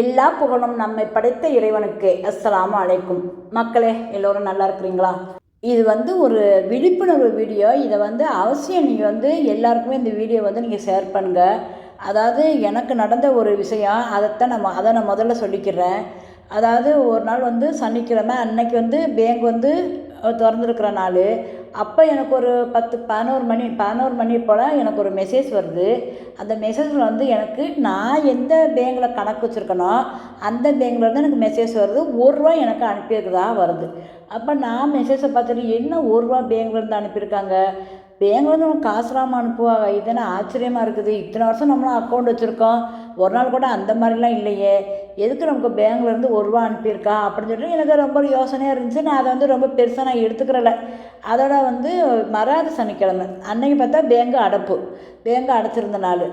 எல்லா புகழும் நம்மை படைத்த இறைவனுக்கு. அஸ்லாம் அலைக்கும். மக்களே எல்லோரும் நல்லா இருக்கிறீங்களா? இது வந்து ஒரு விழிப்புணர்வு வீடியோ. இதை வந்து அவசியம் நீங்கள் வந்து எல்லாருக்குமே இந்த வீடியோ வந்து நீங்கள் ஷேர் பண்ணுங்கள் அதாவது எனக்கு நடந்த ஒரு விஷயம் அதைத்தான் நம்ம அதை நான் முதல்ல சொல்லிக்கிறேன். அதாவது ஒரு நாள் வந்து சனிக்கிழமை அன்னைக்கு வந்து பேங்க் வந்து திறந்துருக்கிற நாள். அப்போ எனக்கு ஒரு பத்து பதினோரு மணி பதினோரு மணி போல் எனக்கு ஒரு மெசேஜ் வருது. அந்த மெசேஜில் வந்து எனக்கு நான் எந்த பேங்கில் கணக்கு வச்சுருக்கனோ அந்த பேங்க்லேருந்து எனக்கு மெசேஜ் வருது. ஒரு ரூபா எனக்கு அனுப்பியிருக்கிறதா வருது. அப்போ நான் மெசேஜை பார்த்துட்டு என்ன ஒரு ரூபா பேங்க்லேருந்து அனுப்பியிருக்காங்க? பேங்க்லேருந்து நம்ம காசுலாமல் அனுப்புவாங்க. இது ஆச்சரியமாக இருக்குது? இத்தனை வருஷம் நம்மளும் அக்கௌண்ட் வச்சுருக்கோம். ஒரு நாள் கூட அந்த மாதிரிலாம் இல்லையே. எதுக்கு நமக்கு பேங்க்லேருந்து ஒரு ரூபா அனுப்பியிருக்கா? அப்படின்னு சொல்லிட்டு எனக்கு ரொம்ப யோசனையாக இருந்துச்சு. நான் அதை வந்து ரொம்ப பெருசாக நான் எடுத்துக்கிறல. அதோட வந்து மறாத சனிக்கிழமை. அன்னைக்கு பார்த்தா பேங்கு அடைப்பு. பேங்கு அடைச்சிருந்த நாள்.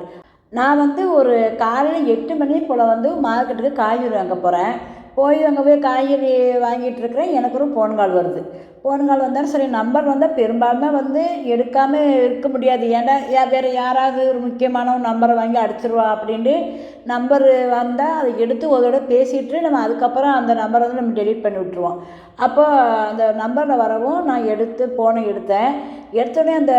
நான் வந்து ஒரு காலையில் எட்டு மணி போல் வந்து மார்க்கெட்டுக்கு காய்கறி வாங்க போகிறேன் போய் அங்கே போய் காய்கறி வாங்கிட்டு இருக்கிறேன். எனக்கு ஒரு ஃபோன் கால் வருது. ஃபோன் கால் வந்தாலும் சரி நம்பர் வந்தால் பெரும்பாலுமே வந்து எடுக்காமல் இருக்க முடியாது. ஏன்னா யா வேறு யாராவது ஒரு முக்கியமான ஒரு நம்பரை வாங்கி அடிச்சிருவா அப்படின்ட்டு நம்பர் வந்தால் அதை எடுத்து ஒரு தடவை பேசிட்டு நம்ம அதுக்கப்புறம் அந்த நம்பரை வந்து நம்ம டெலீட் பண்ணி விட்ருவோம் அப்போ அந்த நம்பரில் வரவும் நான் எடுத்து ஃபோனை எடுத்தேன். எடுத்தோடனே அந்த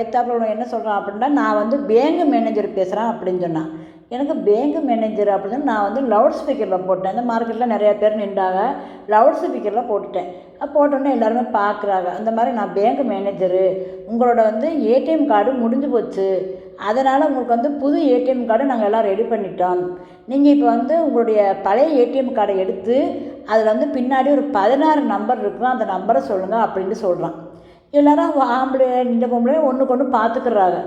ஏத்தாப்பில் என்ன சொல்கிறான் அப்படின்னா நான் வந்து பேங்க் மேனேஜர் பேசுகிறேன் அப்படின்னு சொன்னான். எனக்கு பேங்க் மேனேஜர் அப்படின்னு நான் வந்து லவுட் ஸ்பீக்கரில் போட்டேன். இந்த மார்க்கெட்டில் நிறையா பேர் நின்றாங்க. லவுட் ஸ்பீக்கரில் போட்டுட்டேன். போட்டோன்னே எல்லாருமே பார்க்குறாங்க. அந்த மாதிரி நான் பேங்க் மேனேஜரு உங்களோட வந்து ஏடிஎம் கார்டு முடிஞ்சு போச்சு. அதனால் உங்களுக்கு வந்து புது ஏடிஎம் கார்டு நாங்கள் எல்லாம் ரெடி பண்ணிட்டோம். நீங்கள் இப்போ வந்து உங்களுடைய பழைய ஏடிஎம் கார்டை எடுத்து அதில் வந்து பின்னாடி ஒரு பதினாறு நம்பர் இருக்கும் அந்த நம்பரை சொல்லுங்கள் அப்படின்னு சொல்கிறான் எல்லாரும் ஆம்பளை இந்த பொம்பளை ஒன்றுக்கு ஒன்று பார்த்துக்கிறாங்க.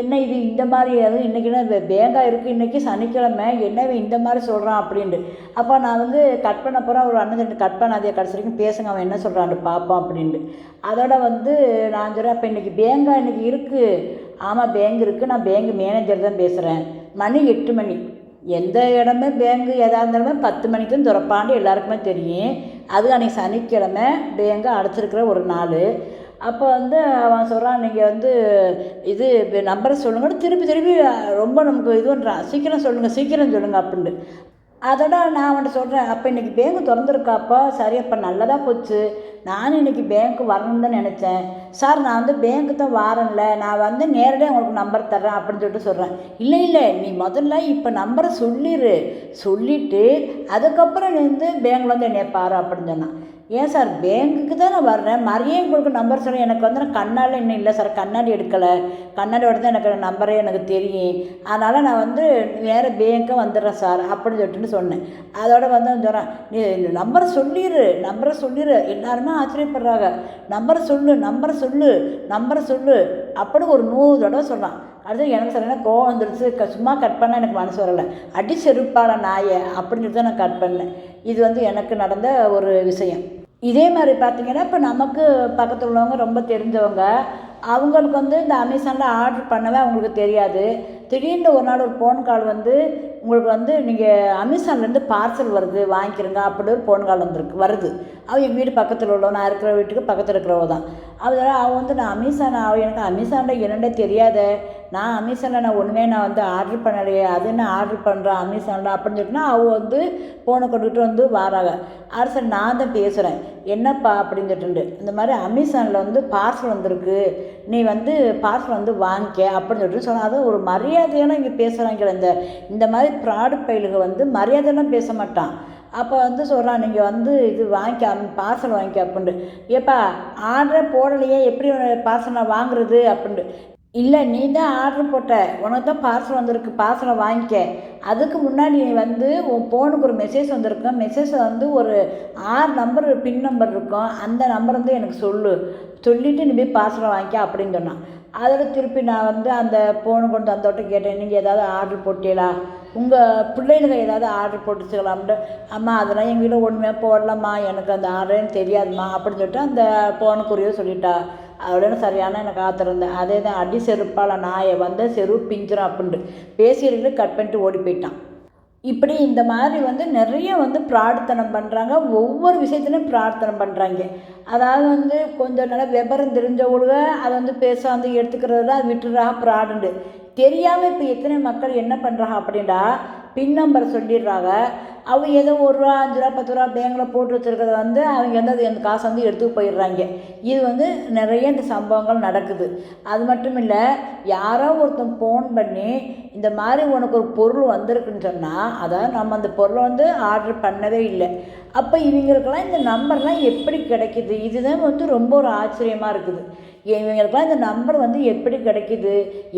என்ன இது இந்த மாதிரி அதுவும் இன்றைக்கினா என்ன இருக்குது இன்றைக்கி சனிக்கிழமை என்ன இந்த மாதிரி சொல்கிறான் அப்படின்ட்டு. அப்போ நான் வந்து கட் பண்ண போகிறேன் ஒரு அண்ணன் ரெண்டு கட் பண்ணாதே கடைசி வரைக்கும் பேசுங்க அவன் என்ன சொல்கிறான்னு பார்ப்போம் அப்படின்ட்டு. அதோட வந்து நான் சொல்கிறேன் அப்போ இன்றைக்கி பேங்கா இன்றைக்கி இருக்குது ஆமாம் பேங்க் இருக்குது நான் பேங்க் மேனேஜர் தான் பேசுகிறேன் மணி எட்டு மணி. எந்த இடமே பேங்கு எதாக இருந்தாலுமே பத்து மணிக்கு தான் திறப்பான்னு எல்லாருக்குமே தெரியும். அது அன்றைக்கி சனிக்கிழமை பேங்கு அடைச்சிருக்கிற ஒரு நாள். அப்போ வந்து அவன் சொல்கிறான் நீங்கள் வந்து இது நம்பரை சொல்லுங்கன்னு திருப்பி திருப்பி ரொம்ப நமக்கு இது பண்ணுறான் சீக்கிரம் சொல்லுங்கள் சீக்கிரம் சொல்லுங்கள் அப்படின்ட்டு. அதோட நான் அவன்கிட்ட சொல்கிறேன் அப்போ இன்றைக்கி பேங்க் திறந்துருக்காப்பா சரி அப்போ நல்லதாக போச்சு. நானும் இன்றைக்கி பேங்க்கு வரணும்னு தான் நினச்சேன். சார் நான் வந்து பேங்க்கு தான் வாரேன்ல நான் வந்து நேரடியாக உங்களுக்கு நம்பர் தர்றேன் அப்படின்னு சொல்லிட்டு சொல்கிறேன் இல்லை இல்லை நீ முதல்ல இப்போ நம்பரை சொல்லிடு சொல்லிவிட்டு அதுக்கப்புறம் நீ வந்து பேங்க்கில் வந்து என்னைய பாரு அப்படின்னு சொன்னான். ஏன் சார் பேங்க்குக்கு தான் நான் வர்றேன். மறையே உங்களுக்கு நம்பர் சொல்ல எனக்கு வந்து நான் கண்ணால் இன்னும் இல்லை சார் கண்ணாடி எடுக்கலை. கண்ணாடியோட தான் எனக்கு நம்பரே எனக்கு தெரியும். அதனால் நான் வந்து வேறு பேங்க்கை வந்துடுறேன் சார் அப்படின்னு சொல்லிட்டு சொன்னேன். அதோட வந்து சொல்கிறேன் நீ நம்பரை சொல்லிடு நம்பரை சொல்லிடு எல்லாருமே ஆச்சரியப்படுறாங்க. நம்பரை சொல்லு நம்பரை சொல்லு நம்பரை சொல்லு. அப்படின்னு ஒரு நூறு தடவை சொல்கிறான் அடுத்து எனக்கு சரியான கோவம் வந்துடுச்சு க சும்மா கட் பண்ணால் எனக்கு மனசு வரலை. அடி செருப்பான நாயை அப்படின்னு தான் நான் கட் பண்ணேன். இது வந்து எனக்கு நடந்த ஒரு விஷயம். இதே மாதிரி பார்த்தீங்கன்னா இப்போ நமக்கு பக்கத்தில் உள்ளவங்க ரொம்ப தெரிஞ்சவங்க அவங்களுக்கு வந்து இந்த அமேசானில் ஆர்டர் பண்ணவே அவங்களுக்கு தெரியாது. திடீர்னு ஒரு நாள் ஒரு ஃபோன் கால் வந்து உங்களுக்கு வந்து நீங்கள் அமேசான்லேருந்து பார்சல் வருது வாங்கிக்கிறங்க அப்படி ஒரு ஃபோன் கால் வந்துருக்கு வருது. அவள் எங்கள் வீடு பக்கத்தில் உள்ளவ நான் இருக்கிற வீட்டுக்கு பக்கத்தில் இருக்கிறவ தான். அதனால் அவள் வந்து நான் அமேசான் அவள் எனக்கு அமேசானில் என்னென்ன தெரியாத. நான் அமேசானில் நான் ஒன்றுமே நான் வந்து ஆர்டர் பண்ணலையே. அது என்ன ஆர்டர் பண்ணுறேன் அமேசானில்? அப்படின்னு சொல்லிட்டுனா அவள் வந்து ஃபோனை கொண்டுகிட்டு வந்து வாராங்க. அரசு நான் தான் பேசுகிறேன் என்னப்பா? அப்படின்னு சொல்லிட்டு. இந்த மாதிரி அமேசானில் வந்து பார்சல் வந்திருக்கு. நீ வந்து பார்சல் வந்து வாங்கிக்க அப்படின்னு சொல்லிட்டு சொன்னால் அது ஒரு மரியாதையான இங்கே பேசுகிறாங்க இந்த இந்த மாதிரி ப்ராடு பயிலுக வந்து மரியாதைலாம் பேச மாட்டான் அப்போ வந்து சொல்கிறான் நீங்கள் வந்து இது வாங்கிக்க பார்சல் வாங்கிக்க அப்படின்ட்டு ஏப்பா ஆர்டரே போடலையே எப்படி பார்சல் நான் வாங்குறது? அப்படின்ட்டு இல்லை நீ தான் ஆர்டர் போட்ட. உனக்கு தான் பார்சல் வந்திருக்கு பார்சலை வாங்கிக்க. அதுக்கு முன்னாடி நீ வந்து உன் ஃபோனுக்கு ஒரு மெசேஜ் வந்திருக்கும். மெசேஜில் வந்து ஒரு ஆறு நம்பர் பின் நம்பர் இருக்கும். அந்த நம்பர் வந்து எனக்கு சொல்லு. சொல்லிவிட்டு நீ போய் பார்சலை வாங்கிக்க அப்படின்னு சொன்னான். அதில் திருப்பி நான் வந்து அந்த ஃபோனு கொண்டு வந்தோட்ட கேட்டேன். நீங்கள் ஏதாவது ஆர்டர் போட்டீங்களா? உங்கள் பிள்ளைகளுக்கு ஏதாவது ஆர்டர் போட்டுச்சுக்கலாம்ட்டு. அம்மா அதெல்லாம் எங்கள் வீட்டில் ஒன்றுமே போடலம்மா. எனக்கு அந்த ஆர்டரே தெரியாதும்மா அப்படின்னு சொல்லிட்டு அந்த ஃபோனுக்குரிய சொல்லிட்டா. அதோட சரியான எனக்கு காத்திருந்தேன் அதே தான் அடி செருப்பால் நாயை வந்து செருப்பு பிஞ்சிரும் அப்படின்ட்டு. பேசியவர்களுக்கு கட் பண்ணிட்டு ஓடி போயிட்டான். இப்படி இந்த மாதிரி வந்து நிறைய வந்து பிரார்த்தனம் பண்ணுறாங்க ஒவ்வொரு விஷயத்துலையும் பிரார்த்தனை பண்ணுறாங்க அதாவது வந்து கொஞ்சம் நல்லா விபரம் தெரிஞ்சவங்க அதை வந்து பேச வந்து எடுத்துக்கிறது அது விட்டுறாங்க பிராடுண்டு தெரியாமல் இப்போ எத்தனை மக்கள் என்ன பண்ணுறாங்க அப்படின்னா பின் நம்பர் சொல்லிடுறாங்க. அவங்க ஏதோ ஒரு ரூபா அஞ்சு ரூபா பத்து ரூபா பேங்கில் போட்டு வச்சுருக்கிறத வந்து அவங்க வந்து அது அந்த காசை வந்து எடுத்து போயிடுறாங்க. இது வந்து நிறைய இந்த சம்பவங்கள் நடக்குது. அது மட்டும் இல்லை யாரோ ஒருத்தன் ஃபோன் பண்ணி இந்த மாதிரி உனக்கு ஒரு பொருள் வந்திருக்குன்னு சொன்னால் அதாவது நம்ம அந்த பொருளை வந்து ஆர்டர் பண்ணவே இல்லை. அப்போ இவங்களுக்கெல்லாம் இந்த நம்பர்லாம் எப்படி கிடைக்கிது? இதுதான் வந்து ரொம்ப ஒரு ஆச்சரியமாக இருக்குது. இவங்களுக்குலாம் இந்த நம்பர் வந்து எப்படி கிடைக்குது?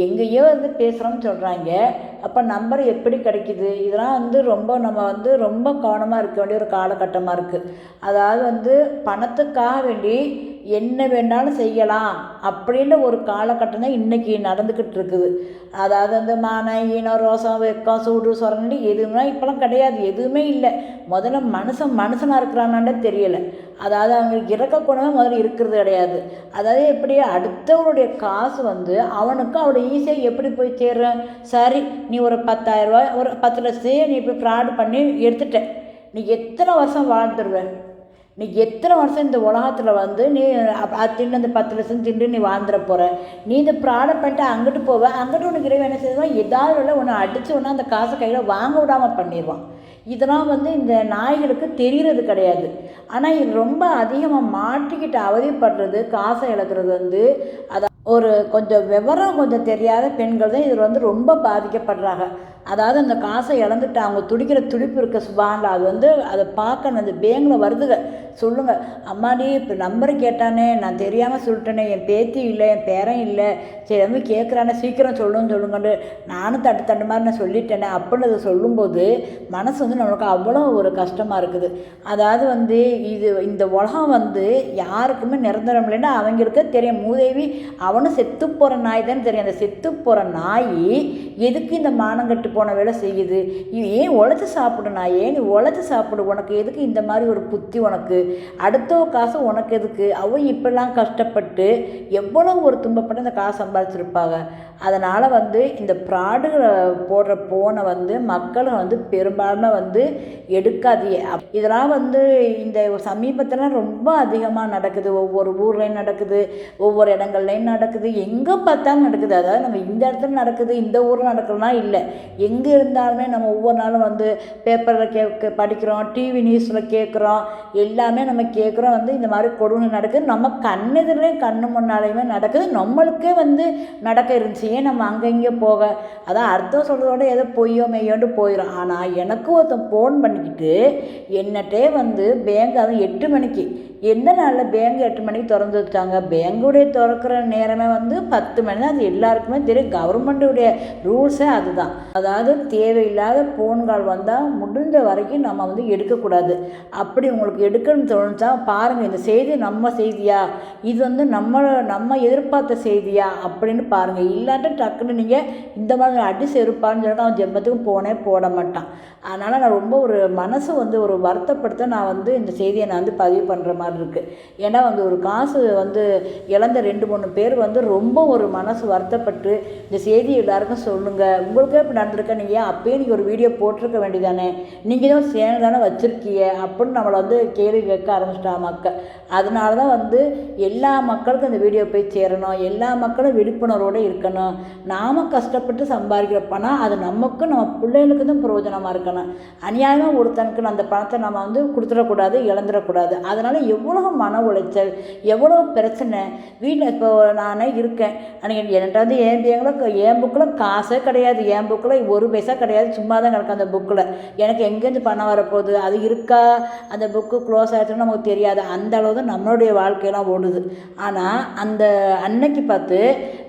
எங்கேயோ வந்து பேசுகிறோம்னு சொல்கிறாங்க அப்போ நம்பர் எப்படி கிடைக்குது? இதெல்லாம் வந்து ரொம்ப நம்ம வந்து ரொம்ப கவனமாக இருக்க வேண்டிய ஒரு காலகட்டமாக இருக்குது அதாவது வந்து பணத்துக்காக வேண்டி என்ன வேணாலும் செய்யலாம் அப்படின்ற ஒரு காலகட்டம் தான் இன்றைக்கி நடந்துக்கிட்டு இருக்குது அதாவது அந்த மானை ஈனம் ரோசம் வெக்கம் சூடு சொரணி எதுவுமே இப்போலாம் கிடையாது எதுவுமே இல்லை. முதல்ல மனுஷன் மனுஷனாக இருக்கிறானாண்டே தெரியலை. அதாவது அவங்களுக்கு இறக்க குணமே முதல்ல இருக்கிறது கிடையாது. அதாவது எப்படி அடுத்தவருடைய காசு வந்து அவனுக்கு அவளை ஈஸியாக எப்படி போய் சேர்றேன் சரி நீ ஒரு பத்தாயிரரூபா ஒரு பத்து லட்சத்தையே நீ இப்போ ஃப்ராடு பண்ணி எடுத்துட்ட. நீ எத்தனை வருஷம் வாழ்ந்துருவ? நீ எத்தனை வருஷம் இந்த உலகத்தில் வந்து நீ அது தின்னு அந்த பத்து லட்சம் திண்டு நீ வாழ்ந்துட போகிற நீ இந்த ப்ராடக்ட் பண்ணிட்டு அங்கிட்டு போவ அங்கிட்டு உனக்கு இறைவன் என்ன செய்வான்? ஏதாவது இல்லை உன்னை அடித்து ஒன்று அந்த காசை கையில் வாங்க விடாமல் பண்ணிடுவான் இதெல்லாம் வந்து இந்த நாய்களுக்கு தெரிகிறது கிடையாது. ஆனால் இது ரொம்ப அதிகமாக மாட்டிக்கிட்டு அவதிப்படுறது காசை இழக்கிறது வந்து அதை ஒரு கொஞ்சம் விவரம் கொஞ்சம் தெரியாத பெண்கள் தான் இதில் வந்து ரொம்ப பாதிக்கப்படுறாங்க. அதாவது அந்த காசை இழந்துட்டு அவங்க துடிக்கிற துடிப்பு இருக்க சுபான்ல அது வந்து அதை பார்க்க அந்த பேங்கில் வருதுங்க சொல்லுங்கள் அம்மாடி இப்போ நம்பரை கேட்டானே நான் தெரியாமல் சொல்லிட்டேனே என் பேத்தி இல்லை என் பேரன் இல்லை. சரி வந்து கேட்குறானே சீக்கிரம் சொல்லுன்னு சொல்லுங்கன்னு நானும் தட்டு தட்டு மாதிரி நான் சொல்லிட்டேனே அப்படின்னு அதை சொல்லும்போது மனசு வந்து நம்மளுக்கு அவ்வளோ ஒரு கஷ்டமாக இருக்குது. அதாவது வந்து இது இந்த உலகம் வந்து யாருக்குமே நிரந்தரம் இல்லைன்னா அவங்களுக்கு தெரியும். மூதேவி அவனும் செத்து போகிற நாய் தான் தெரியும். அந்த செத்து போகிற நாய் எதுக்கு இந்த மானங்கட்டு போன வேலை செய்யுது? இது ஏன் உழைச்சி சாப்பிடு நாயே? நீ உழைச்சி சாப்பிடு. உனக்கு எதுக்கு இந்த மாதிரி ஒரு புத்தி உனக்கு? அடுத்த காசு உனக்கு எதுக்கு? அவன் இப்படிலாம் கஷ்டப்பட்டு எவ்வளோ ஒரு துன்பப்பட்டு அந்த காசு சம்பாதிச்சிருப்பாங்க. அதனால் வந்து இந்த ப்ராடுகளை போடுற போனை வந்து மக்கள் வந்து பெரும்பான்மை வந்து எடுக்காதீங்க. இதெல்லாம் வந்து இந்த சமீபத்தில் ரொம்ப அதிகமாக நடக்குது. ஒவ்வொரு ஊர்லேயும் நடக்குது ஒவ்வொரு இடங்கள்லையும் நடக்குது. எங்கே பார்த்தாலும் நடக்குது. அதாவது நம்ம இந்த இடத்துல நடக்குது இந்த ஊரில் நடக்கிறோன்னா இல்லை. எங்கே இருந்தாலுமே நம்ம ஒவ்வொரு நாளும் வந்து பேப்பரில் கேட்க படிக்கிறோம் டிவி நியூஸில் கேட்குறோம். எல்லாமே நம்ம கேட்குறோம் வந்து இந்த மாதிரி கொடுமை நடக்குது. நம்ம கண்ணெதிரையும் கண்ணு முன்னாலேயுமே நடக்குது. நம்மளுக்கே வந்து நடக்க இருந்துச்சு. ஏன் நம்ம அங்கே இங்கே போக? அதான் அர்த்தம் சொல்கிறதோட ஏதோ பொய்யோ மெய்யோண்டு போயிடும் ஆனால் எனக்கு ஒருத்தன் ஃபோன் பண்ணிக்கிட்டு என்னட்டே வந்து பேங்க் அதுவும் எட்டு மணிக்கு எந்த நாளில் பேங்க் எட்டு மணிக்கு திறந்து வச்சாங்க பேங்குடைய திறக்கிற நேரமே வந்து பத்து மணி தான் அது எல்லாருக்குமே தெரியும். கவர்மெண்ட்டுடைய ரூல்ஸே அதுதான். அதாவது தேவையில்லாத ஃபோன் கால் வந்தால் முடிஞ்ச வரைக்கும் நம்ம வந்து எடுக்கக்கூடாது. அப்படி உங்களுக்கு எடுக்கணும்னு தோணுச்சா? பாருங்கள் இந்த செய்தி நம்ம செய்தியா? இது வந்து நம்ம நம்ம எதிர்பார்த்த செய்தியா? அப்படின்னு பாருங்கள் இல்லாட்ட டக்குன்னு நீங்கள் இந்த மாதிரி அடி செருப்பான்னு சொல்லிட்டு அவன் ஜென்மத்துக்கும் போனே போட மாட்டான். அதனால் நான் ரொம்ப ஒரு மனசு வந்து ஒரு வருத்தப்படுத்த நான் வந்து இந்த செய்தியை நான் வந்து பதிவு பண்ணுற மாதிரி இருக்குது ஏன்னா வந்து ஒரு காசு வந்து இழந்த ரெண்டு மூணு பேர் வந்து ரொம்ப ஒரு மனசு வருத்தப்பட்டு இந்த செய்தி எல்லாருக்கும் சொல்லுங்கள் உங்களுக்கே இப்படி நடந்திருக்க? நீங்கள் ஏன் அப்போயே நீங்கள் ஒரு வீடியோ போட்டிருக்க வேண்டியதானே? நீங்கள் தான் சேனல் தானே வச்சுருக்கீங்க? அப்படின்னு நம்மளை வந்து கேள்வி கேட்க ஆரம்பிச்சிட்டா மக்கள். அதனால தான் வந்து எல்லா மக்களுக்கும் இந்த வீடியோ போய் சேரணும். எல்லா மக்களும் விழிப்புணர்வோடு இருக்கணும். நாம் கஷ்டப்பட்டு சம்பாதிக்கிற பணம் அது நமக்கும் நம்ம பிள்ளைகளுக்கு தான் பிரயோஜனமாக இருக்கணும். அநியாயமாக ஒருத்தனுக்கு அந்த பணத்தை நம்ம வந்து கொடுத்துடக்கூடாது இழந்துடக்கூடாது. அதனால் எவ்வளோ மன உளைச்சல். எவ்வளோ பிரச்சனை? வீட்டில் இப்போ நானே இருக்கேன். அன்றைக்கி என்கிட்ட வந்து என் பேங்கில் என் புக்கில் காசே கிடையாது. என் புக்கில் ஒரு பைசா கிடையாது. சும்மா தான் கிடக்கு அந்த புக்கில். எனக்கு எங்கேருந்து பணம் வரப்போகுது? அது இருக்கா? அந்த புக்கு க்ளோஸ் ஆகிடுச்சுன்னு நமக்கு தெரியாது. அந்த அளவு தான் நம்மளுடைய வாழ்க்கையெல்லாம் ஓடுது. ஆனால் அந்த அன்னைக்கு பார்த்து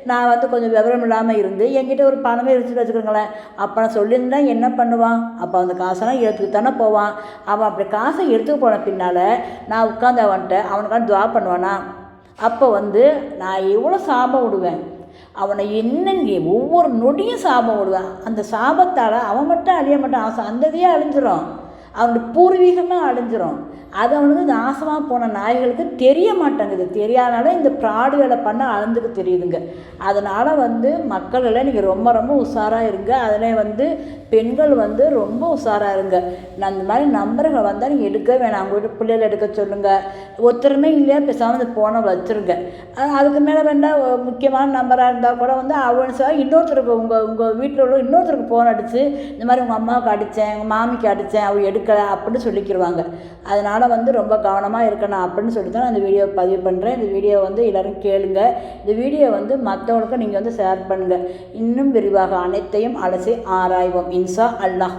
நான் வந்து கொஞ்சம் விவரம் இல்லாமல் இருந்து என்கிட்ட ஒரு பணமே இருந்துட்டு வச்சுக்கோங்களேன். அப்போ நான் சொல்லியிருந்தா என்ன பண்ணுவான்? அப்போ அந்த காசெல்லாம் எடுத்துக்கிட்டு தானே போவான். அவன் அப்படி காசை எடுத்துக்க போன பின்னால் நான் உட்காந்து அவன்கிட்ட அவனுக்கான துவா பண்ணுவானா? அப்போ வந்து நான் எவ்வளோ சாபம் விடுவேன்? அவனை என்னன்னு ஒவ்வொரு நொடியும் சாபம் விடுவேன். அந்த சாபத்தால் அவன் மட்டும் அழிய மாட்டான். அவன் சந்ததியே அழிஞ்சிரும். அவனுடைய பூர்வீகமே அழிஞ்சிரும். அது அவனுக்கு நாசமாக போன நாய்களுக்கு தெரிய மாட்டேங்குது. தெரியாதனால இந்த ப்ராடுகளை பண்ண அழுந்துக்கு தெரியுதுங்க. அதனால் வந்து மக்கள் எல்லாம் நீங்கள் ரொம்ப ரொம்ப உஷாராக இருங்க. அதில் வந்து பெண்கள் வந்து ரொம்ப உஷாராக இருங்க. நான் இந்த மாதிரி நம்பர்கள் வந்தால் நீங்கள் எடுக்க வேணாம். அவங்க வீட்டு பிள்ளைகள் எடுக்க சொல்லுங்கள் ஒருத்தருமே இல்லையா பேசாமல் இந்த ஃபோனை வச்சுருங்க. அதுக்கு மேலே வேண்டாம் முக்கியமான நம்பராக இருந்தால் கூட வந்து அவன் சார் இன்னொருத்தருக்கு உங்கள் உங்கள் வீட்டில் உள்ள இன்னொருத்தருக்கு ஃபோன் அடித்து இந்த மாதிரி உங்கள் அம்மாவுக்கு அடித்தேன் உங்கள் மாமிக்கு அடித்தேன் அவள் எடுக்க எடுக்கலை அப்படின்னு சொல்லிக்கிடுவாங்க அதனால் வந்து ரொம்ப கவனமாக இருக்கணும் அப்படின்னு சொல்லி தான் அந்த வீடியோ பதிவு பண்ணுறேன் இந்த வீடியோ வந்து எல்லோரும் கேளுங்க. இந்த வீடியோ வந்து மற்றவங்களுக்கும் நீங்கள் வந்து ஷேர் பண்ணுங்கள் இன்னும் விரிவாக அனைத்தையும் அலசி ஆராய்வோம். இன்சா அல்லாஹ்.